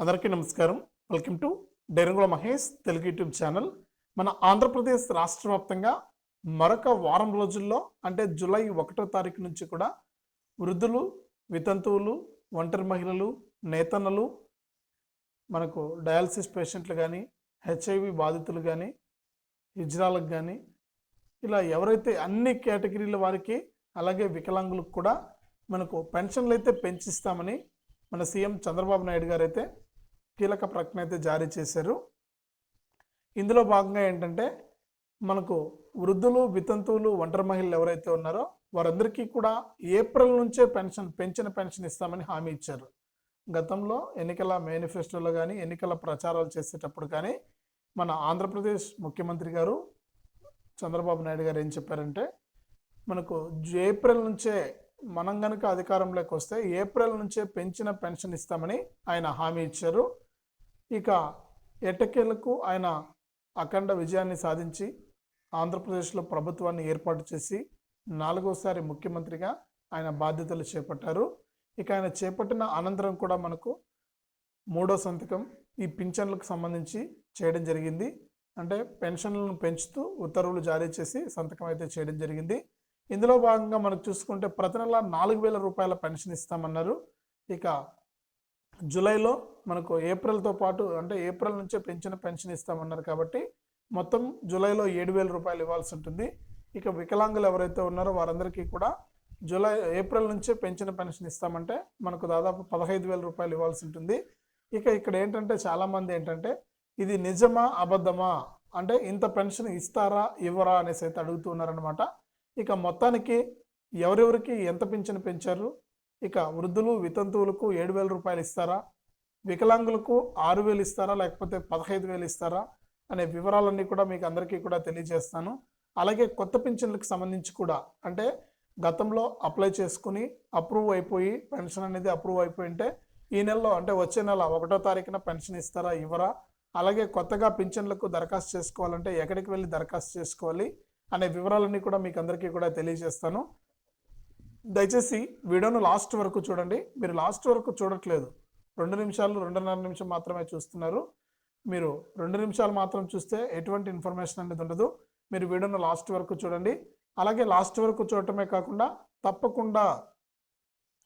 అందరికీ నమస్కారం. Welcome to Derangula Mahesh Telugu YouTube channel. మన ఆంధ్రప్రదేశ్ రాష్ట్ర వ్యాప్తంగా మరొక వారం రోజుల్లో అంటే జూలై ఒకటో తారీఖు నుంచి కూడా వృద్ధులు వితంతువులు ఒంటరి మహిళలు నేతన్నలు మనకు డయాలసిస్ పేషెంట్లు కానీ హెచ్ఐవి బాధితులు కానీ హిజ్రాలకు కానీ ఇలా ఎవరైతే అన్ని కేటగిరీల వారికి అలాగే వికలాంగులకు కూడా మనకు పెన్షన్లు అయితే పెంచిస్తామని మన సీఎం చంద్రబాబు నాయుడు గారు అయితే కీలక ప్రకటన అయితే జారీ చేశారు. ఇందులో భాగంగా ఏంటంటే మనకు వృద్ధులు వితంతువులు ఒంటరి మహిళలు ఎవరైతే ఉన్నారో వారందరికీ కూడా ఏప్రిల్ నుంచే పెన్షన్ పెంచిన పెన్షన్ ఇస్తామని హామీ ఇచ్చారు. గతంలో ఎన్నికల మేనిఫెస్టోలో కానీ ఎన్నికల ప్రచారాలు చేసేటప్పుడు కానీ మన ఆంధ్రప్రదేశ్ ముఖ్యమంత్రి గారు చంద్రబాబు నాయుడు గారు ఏం చెప్పారంటే మనకు ఏప్రిల్ నుంచే మనం కనుక అధికారంలోకి వస్తే ఏప్రిల్ నుంచే పెంచిన పెన్షన్ ఇస్తామని ఆయన హామీ ఇచ్చారు. ఇక ఎట్టకేలకు ఆయన అఖండ విజయాన్ని సాధించి ఆంధ్రప్రదేశ్లో ప్రభుత్వాన్ని ఏర్పాటు చేసి నాలుగోసారి ముఖ్యమంత్రిగా ఆయన బాధ్యతలు చేపట్టారు. ఇక ఆయన చేపట్టిన అనంతరం కూడా మనకు మూడో సంతకం ఈ పింఛన్లకు సంబంధించి చేయడం జరిగింది. అంటే పెన్షన్లను పెంచుతూ ఉత్తర్వులు జారీ చేసి సంతకం అయితే చేయడం జరిగింది. ఇందులో భాగంగా మనకు చూసుకుంటే ప్రతి నెల నాలుగు వేల రూపాయల పెన్షన్ ఇస్తామన్నారు. ఇక జూలైలో మనకు ఏప్రిల్తో పాటు అంటే ఏప్రిల్ నుంచే పెంచిన పెన్షన్ ఇస్తామన్నారు కాబట్టి మొత్తం జూలైలో ఏడు వేల రూపాయలు ఇవ్వాల్సి ఉంటుంది. ఇక వికలాంగులు ఎవరైతే ఉన్నారో వారందరికీ కూడా జూలై ఏప్రిల్ నుంచే పెంచిన పెన్షన్ ఇస్తామంటే మనకు దాదాపు పదహైదు వేల రూపాయలు ఇవ్వాల్సి ఉంటుంది. ఇక ఇక్కడ ఏంటంటే చాలామంది ఏంటంటే ఇది నిజమా అబద్ధమా? అంటే ఇంత పెన్షన్ ఇస్తారా ఇవ్వరా అనేసి అయితే అడుగుతున్నారనమాట ఇక మొత్తానికి ఎవరెవరికి ఎంత పింఛను పెంచారు ఇక వృద్ధులు వితంతువులకు ఏడు వేల రూపాయలు ఇస్తారా? వికలాంగులకు ఆరు వేలు ఇస్తారా? లేకపోతే పదహైదు వేలు ఇస్తారా? అనే వివరాలన్నీ కూడా మీకు అందరికీ కూడా తెలియజేస్తాను. అలాగే కొత్త పింఛన్లకు సంబంధించి కూడా అంటే గతంలో అప్లై చేసుకుని అప్రూవ్ అయిపోయి పెన్షన్ అనేది అప్రూవ్ అయిపోయి ఉంటే ఈ నెలలో అంటే వచ్చే నెల ఒకటో తారీఖున పెన్షన్ ఇస్తారా ఇవ్వరా? అలాగే కొత్తగా పింఛన్లకు దరఖాస్తు చేసుకోవాలంటే ఎక్కడికి వెళ్ళి దరఖాస్తు చేసుకోవాలి? అనే వివరాలన్నీ కూడా మీకు అందరికీ కూడా తెలియజేస్తాను. దయచేసి వీడియోను లాస్ట్ వరకు చూడండి. మీరు లాస్ట్ వరకు చూడట్లేదు. రెండు నిమిషాలు రెండున్నర నిమిషం మాత్రమే చూస్తున్నారు. మీరు రెండు నిమిషాలు మాత్రం చూస్తే ఎటువంటి ఇన్ఫర్మేషన్ అనేది ఉండదు. మీరు వీడియోను లాస్ట్ వరకు చూడండి. అలాగే లాస్ట్ వరకు చూడటమే కాకుండా తప్పకుండా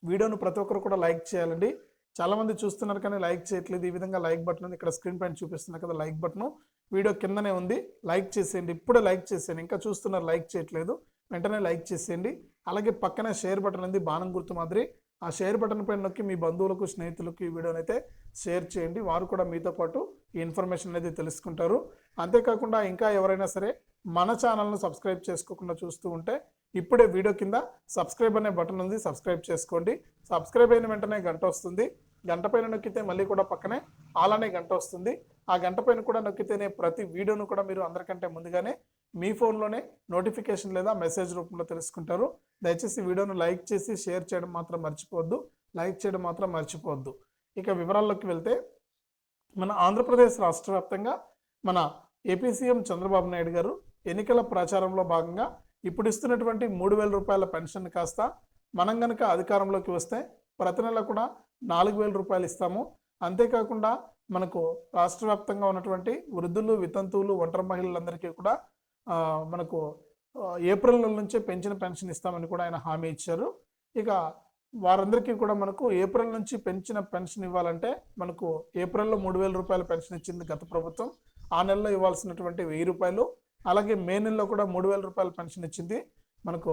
వీడియోను ప్రతి ఒక్కరు కూడా లైక్ చేయాలండి. చాలామంది చూస్తున్నారు కానీ లైక్ చేయట్లేదు. ఈ విధంగా లైక్ బటన్ ఇక్కడ స్క్రీన్ పైన చూపిస్తున్నారు కదా లైక్ బటన్. వీడియో కిందనే ఉంది. లైక్ చేసేయండి. ఇప్పుడే లైక్ చేసేయండి. ఇంకా చూస్తున్నారు లైక్ చేయట్లేదు. వెంటనే లైక్ చేసేయండి. అలాగే పక్కనే షేర్ బటన్ ఉంది బాణం గుర్తు మాదిరి. ఆ షేర్ బటన్ పైన నొక్కి మీ బంధువులకు స్నేహితులకు ఈ వీడియోని అయితే షేర్ చేయండి. వారు కూడా మీతో పాటు ఈ ఇన్ఫర్మేషన్ అనేది తెలుసుకుంటారు. అంతేకాకుండా ఇంకా ఎవరైనా సరే మన ఛానల్ను సబ్స్క్రైబ్ చేసుకోకుండా చూస్తూ ఉంటే ఇప్పుడే వీడియో కింద సబ్స్క్రైబ్ అనే బటన్ ఉంది సబ్స్క్రైబ్ చేసుకోండి. సబ్స్క్రైబ్ అయిన వెంటనే గంట వస్తుంది. గంట పైన నొక్కితే మళ్ళీ కూడా పక్కనే అలానే గంట వస్తుంది. ఆ గంట పైన కూడా నొక్కితేనే ప్రతి వీడియోను కూడా మీరు అందరికంటే ముందుగానే మీ ఫోన్లోనే నోటిఫికేషన్ లేదా మెసేజ్ రూపంలో తెలుసుకుంటారు. దయచేసి వీడియోను లైక్ చేసి షేర్ చేయడం మాత్రం మర్చిపోవద్దు. లైక్ చేయడం మాత్రం మర్చిపోవద్దు. ఇక వివరాల్లోకి వెళ్తే మన ఆంధ్రప్రదేశ్ రాష్ట్ర వ్యాప్తంగా మన ఏపీ సీఎం చంద్రబాబు నాయుడు గారు ఎన్నికల ప్రచారంలో భాగంగా ఇప్పుడు ఇస్తున్నటువంటి మూడు వేల రూపాయల పెన్షన్ కాస్త మనం గనక అధికారంలోకి వస్తే ప్రతి నెల కూడా నాలుగు వేల రూపాయలు ఇస్తాము. అంతేకాకుండా మనకు రాష్ట్ర వ్యాప్తంగా ఉన్నటువంటి వృద్ధులు వితంతువులు ఒంటరి మహిళలందరికీ కూడా మనకు ఏప్రిల్ నెల నుంచే పెంచిన పెన్షన్ ఇస్తామని కూడా ఆయన హామీ ఇచ్చారు. ఇక వారందరికీ కూడా మనకు ఏప్రిల్ నుంచి పెంచిన పెన్షన్ ఇవ్వాలంటే మనకు ఏప్రిల్లో మూడు వేల రూపాయల పెన్షన్ ఇచ్చింది గత ప్రభుత్వం. ఆ నెలలో ఇవ్వాల్సినటువంటి వెయ్యి రూపాయలు అలాగే మే నెలలో కూడా మూడు వేల రూపాయల పెన్షన్ ఇచ్చింది. మనకు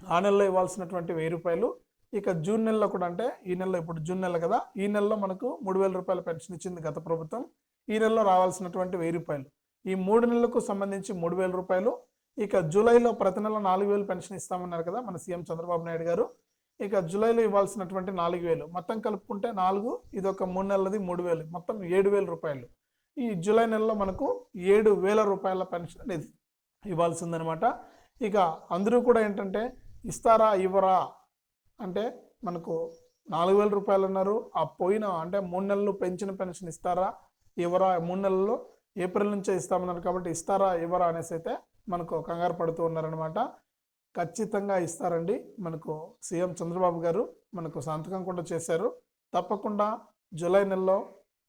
ఆ నెలలో ఇవ్వాల్సినటువంటి వెయ్యి రూపాయలు. ఇక జూన్ నెలలో కూడా అంటే ఈ నెలలో ఇప్పుడు జూన్ నెల కదా ఈ నెలలో మనకు మూడు వేల రూపాయల పెన్షన్ ఇచ్చింది గత ప్రభుత్వం. ఈ నెలలో రావాల్సినటువంటి వెయ్యి రూపాయలు. ఈ మూడు నెలలకు సంబంధించి మూడు వేల రూపాయలు. ఇక జూలైలో ప్రతి నెల నాలుగు వేలు పెన్షన్ ఇస్తామన్నారు కదా మన సీఎం చంద్రబాబు నాయుడు గారు. ఇక జూలైలో ఇవ్వాల్సినటువంటి నాలుగు వేలు. మొత్తం కలుపుకుంటే నాలుగు ఇది ఒక మూడు నెలలది మూడు వేలు. మొత్తం ఏడు వేల రూపాయలు. ఈ జూలై నెలలో మనకు ఏడు వేల రూపాయల పెన్షన్ అనేది ఇవ్వాల్సిందనమాట. ఇక అందరూ కూడా ఏంటంటే ఇస్తారా ఇవ్వరా? అంటే మనకు నాలుగు వేల రూపాయలు అన్నారు. ఆ పోయిన అంటే మూడు నెలలు పెంచిన పెన్షన్ ఇస్తారా ఇవ్వరా? మూడు నెలల్లో ఏప్రిల్ నుంచే ఇస్తామన్నారు కాబట్టి ఇస్తారా ఇవ్వరా అనేసి అయితే మనకు కంగారు పడుతూ ఉన్నారనమాట ఖచ్చితంగా ఇస్తారండి. మనకు సీఎం చంద్రబాబు గారు మనకు సంతకం కూడా చేశారు. తప్పకుండా జూలై నెలలో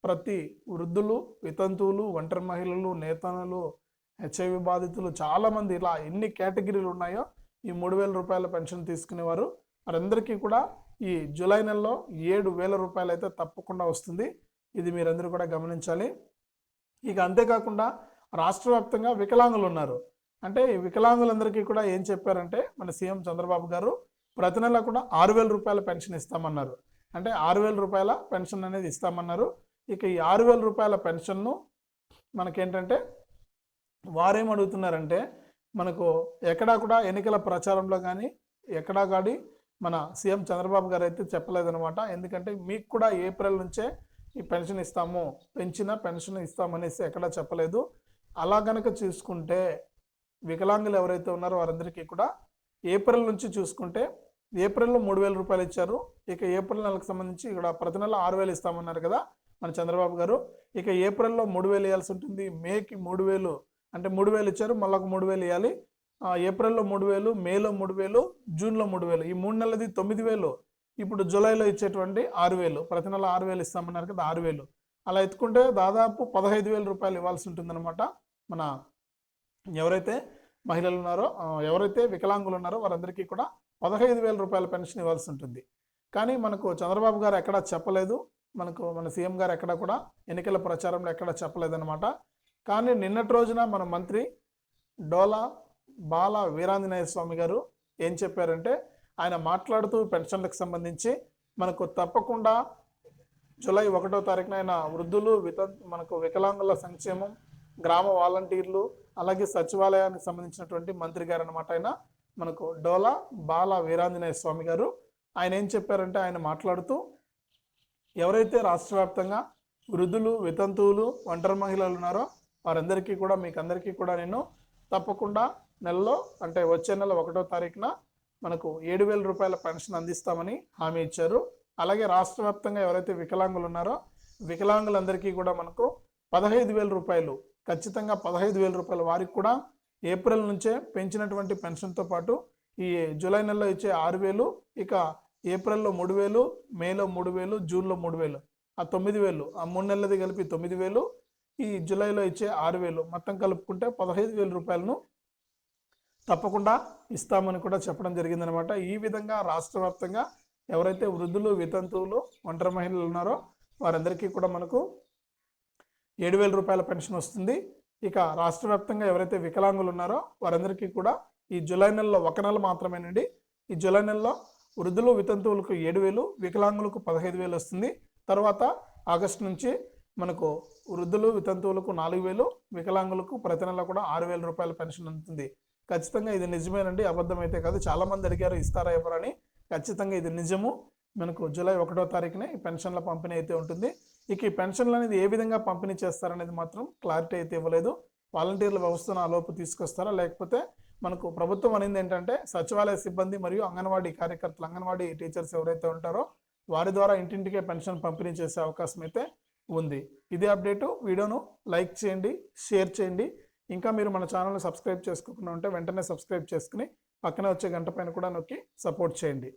ప్రతి వృద్ధులు వితంతువులు ఒంటరి మహిళలు నేతనులు హెచ్ఐవి బాధితులు చాలామంది ఇలా ఎన్ని కేటగిరీలు ఉన్నాయో ఈ మూడు వేల రూపాయల పెన్షన్ తీసుకునేవారు. వారందరికీ కూడా ఈ జూలై నెలలో ఏడు వేల రూపాయలు అయితే తప్పకుండా వస్తుంది. ఇది మీరందరూ కూడా గమనించాలి. ఇక అంతేకాకుండా రాష్ట్ర వ్యాప్తంగా వికలాంగులు ఉన్నారు. అంటే ఈ వికలాంగులందరికీ కూడా ఏం చెప్పారంటే మన సీఎం చంద్రబాబు గారు ప్రతి నెల కూడా ఆరు వేల రూపాయల పెన్షన్ ఇస్తామన్నారు. అంటే ఆరు వేల రూపాయల పెన్షన్ అనేది ఇస్తామన్నారు. ఇక ఈ ఆరు వేల రూపాయల పెన్షన్ను మనకేంటంటే వారేం అడుగుతున్నారంటే మనకు ఎక్కడా కూడా ఎన్నికల ప్రచారంలో కానీ ఎక్కడా కానీ మన సీఎం చంద్రబాబు గారు అయితే చెప్పలేదన్నమాట. ఎందుకంటే మీకు కూడా ఏప్రిల్ నుంచే ఈ పెన్షన్ ఇస్తాము పెంచిన పెన్షన్ ఇస్తామనేసి ఎక్కడా చెప్పలేదు. అలా గనక చూసుకుంటే వికలాంగులు ఎవరైతే ఉన్నారో వారందరికీ కూడా ఏప్రిల్ నుంచి చూసుకుంటే ఏప్రిల్లో మూడు వేల రూపాయలు ఇచ్చారు. ఇక ఏప్రిల్ నెలకు సంబంధించి ఇక్కడ ప్రతి నెల ఆరు వేలు ఇస్తామన్నారు కదా మన చంద్రబాబు గారు. ఇక ఏప్రిల్లో మూడు వేలు ఇవ్వాల్సి ఉంటుంది. మేకి మూడు వేలు అంటే మూడు వేలు ఇచ్చారు. మళ్ళీ ఒక మూడు వేలు ఇవ్వాలి ఏప్రిల్లో మూడు వేలు మేలో మూడు వేలు జూన్లో మూడు వేలు. ఈ మూడు నెలది తొమ్మిది వేలు. ఇప్పుడు జూలైలో ఇచ్చేటువంటి ఆరు వేలు ప్రతి నెల ఆరు వేలు ఇస్తామన్నారు కదా ఆరు వేలు. అలా ఎత్తుకుంటే దాదాపు పదహైదు వేల రూపాయలు ఇవ్వాల్సి ఉంటుందన్నమాట మన ఎవరైతే మహిళలు ఉన్నారో ఎవరైతే వికలాంగులు ఉన్నారో వారందరికీ కూడా పదహైదు వేల రూపాయల పెన్షన్ ఇవ్వాల్సి ఉంటుంది. కానీ మనకు చంద్రబాబు గారు ఎక్కడా చెప్పలేదు మనకు మన సీఎం గారు ఎక్కడ కూడా ఎన్నికల ప్రచారంలో ఎక్కడా చెప్పలేదన్నమాట. కానీ నిన్నటి రోజున మన మంత్రి డోలా బాల వీరాంజనేయ స్వామి గారు ఏం చెప్పారంటే ఆయన మాట్లాడుతూ పెన్షన్లకు సంబంధించి మనకు తప్పకుండా జూలై ఒకటో తారీఖున ఆయన వృద్ధులు విత మనకు వికలాంగుల సంక్షేమం గ్రామ వాలంటీర్లు అలాగే సచివాలయానికి సంబంధించినటువంటి మంత్రి గారు అనమాట ఆయన. మనకు డోలా బాల వీరాంజనేయ స్వామి గారు. ఆయన ఏం చెప్పారంటే ఆయన మాట్లాడుతూ ఎవరైతే రాష్ట్ర వ్యాప్తంగా వృద్ధులు వితంతువులు ఒంటరి మహిళలు ఉన్నారో వారందరికీ కూడా మీకు అందరికీ కూడా నేను తప్పకుండా నెలలో అంటే వచ్చే నెల ఒకటో తారీఖున మనకు ఏడు వేల రూపాయల పెన్షన్ అందిస్తామని హామీ ఇచ్చారు. అలాగే రాష్ట్ర వ్యాప్తంగా ఎవరైతే వికలాంగులు ఉన్నారో వికలాంగులందరికీ కూడా మనకు పదహైదు వేల రూపాయలు ఖచ్చితంగా పదహైదు వేల రూపాయలు వారికి కూడా ఏప్రిల్ నుంచే పెంచినటువంటి పెన్షన్తో పాటు ఈ జూలై నెలలో ఇచ్చే ఆరు వేలు ఇక ఏప్రిల్లో మూడు వేలు మేలో మూడు వేలు జూన్లో మూడు వేలు ఆ తొమ్మిది వేలు ఆ మూడు నెలలది కలిపి తొమ్మిది వేలు ఈ జూలైలో ఇచ్చే ఆరు వేలు మొత్తం కలుపుకుంటే పదహైదు వేల రూపాయలను తప్పకుండా ఇస్తామని కూడా చెప్పడం జరిగిందనమాట. ఈ విధంగా రాష్ట్ర వ్యాప్తంగా ఎవరైతే వృద్ధులు వితంతువులు ఒంటరి మహిళలు ఉన్నారో వారందరికీ కూడా మనకు ఏడు వేల రూపాయల పెన్షన్ వస్తుంది. ఇక రాష్ట్ర వ్యాప్తంగా ఎవరైతే వికలాంగులు ఉన్నారో వారందరికీ కూడా ఈ జూలై నెలలో ఒక నెల మాత్రమేనండి. ఈ జూలై నెలలో వృద్ధులు వితంతువులకు ఏడు వేలు వికలాంగులకు పదహైదు వేలు వస్తుంది. తర్వాత ఆగస్టు నుంచి మనకు వృద్ధులు వితంతువులకు నాలుగు వేలు వికలాంగులకు ప్రతి నెల కూడా ఆరు వేల రూపాయల పెన్షన్ అందుతుంది. ఖచ్చితంగా ఇది నిజమేనండి. అబద్ధమైతే కాదు. చాలామంది అడిగారు ఇస్తారా ఎవరని ఖచ్చితంగా ఇది నిజము. మనకు జూలై ఒకటో తారీఖునే పెన్షన్ల పంపిణీ అయితే ఉంటుంది. ఇక ఈ పెన్షన్లు అనేది ఏ విధంగా పంపిణీ చేస్తారనేది మాత్రం క్లారిటీ అయితే ఇవ్వలేదు. వాలంటీర్ల వ్యవస్థను ఆలోపు తీసుకొస్తారా? లేకపోతే మనకు ప్రభుత్వం అనేది ఏంటంటే సచివాలయ సిబ్బంది మరియు అంగన్వాడీ కార్యకర్తలు అంగన్వాడీ టీచర్స్ ఎవరైతే ఉంటారో వారి ద్వారా ఇంటింటికే పెన్షన్ పంపిణీ చేసే అవకాశం అయితే ఉంది. ఇదే అప్డేటు. వీడియోను లైక్ చేయండి షేర్ చేయండి. ఇంకా మీరు మన ఛానల్ని సబ్స్క్రైబ్ చేసుకోకుండా ఉంటే వెంటనే సబ్స్క్రైబ్ చేసుకుని పక్కనే వచ్చే గంట పైన కూడా నొక్కి సపోర్ట్ చేయండి.